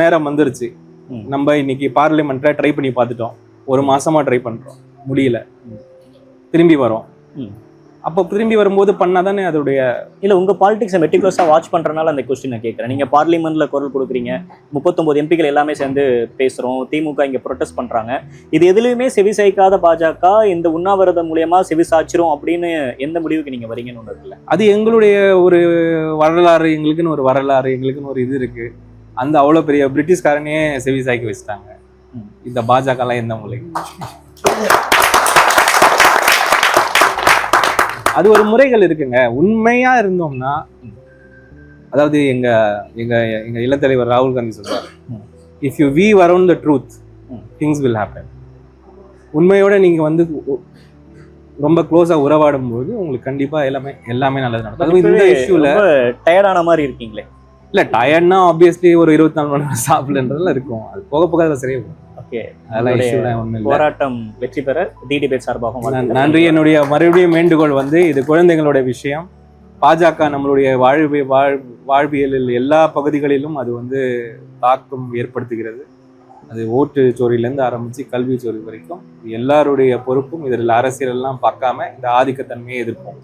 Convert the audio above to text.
நேரம் வந்துருச்சு. நம்ம இன்னைக்கு பார்லிமெண்ட்ல ட்ரை பண்ணி பார்த்துட்டோம். ஒரு மாசமா ட்ரை பண்றோம். முடியல. திரும்பி வரோம். அப்போ திரும்பி வரும்போது பண்ணாதானே அதோடைய இல்ல உங்க பாலிடிக்ஸை மெட்டிகுலஸா வாட்ச் பண்றனால அந்த கொஸ்டினை கேட்கறேன் நீங்க பார்லிமெண்ட்ல குரல் கொடுக்குறீங்க. முப்பத்தொன்பது எம்பிக்கள் எல்லாமே சேர்ந்து பேசுறோம். திமுக இங்க ப்ரொடெஸ்ட் பண்றாங்க. இது எதுலயுமே செவி சாய்க்காத பாஜக இந்த உண்ணாவிரதம் மூலியமா செவி சாய்ச்சிரும் அப்படின்னு எந்த முடிவுக்கு நீங்க வரீங்கன்னு இருக்குல்ல? அது எங்களுடைய ஒரு வரலாறு எங்களுக்குன்னு ஒரு வரலாறு எங்களுக்குன்னு ஒரு இது இருக்கு. அந்த அவ்வளோ பெரிய பிரிட்டிஷ்காரனே செவி சாய்க்க வச்சுட்டாங்க. இந்த பாஜகலாம் எந்த மூலைக்கு அது ஒரு முறைகள் இருக்குங்க உண்மையா இருந்தோம்னா அதாவது எங்க எங்க எங்க இளந்தலைவர் ராகுல் காந்தி சொல்றாரு. If you weave around the truth. Things will happen உண்மையோட நீங்க வந்து ரொம்ப க்ளோஸா உறவாடும் போது உங்களுக்கு கண்டிப்பா எல்லாமே எல்லாமே நல்லது நடக்கும் அதுவும் இந்த இஷ்யூல டயர்டான மாதிரி இருக்கீங்களே இல்ல டயர்ட்னா ஆப்வியஸ்லி ஒரு இருபத்தி நாலு மணி நேரம் சாப்பிடன்றதுல இருக்கும். அது போக போக அதில் சரியா போகும். ஓகே அதெல்லாம் போராட்டம் வெற்றி பெற டிடி பேட் சார்பாகவும். நன்றி. என்னுடைய மறுபடியும் வேண்டுகோள் வந்து இது குழந்தைங்களோட விஷயம். பாஜக நம்மளுடைய வாழ்வி வாழ் வாழ்வியலில் எல்லா பகுதிகளிலும் அது வந்து தாக்கம் ஏற்படுத்துகிறது. அது ஓட்டு சோரியிலேருந்து ஆரம்பித்து கல்வி சோரி வரைக்கும் எல்லாருடைய பொறுப்பும் இதில் அரசியலெல்லாம் பார்க்காம இந்த ஆதிக்கத்தன்மையை எதிர்ப்போம்.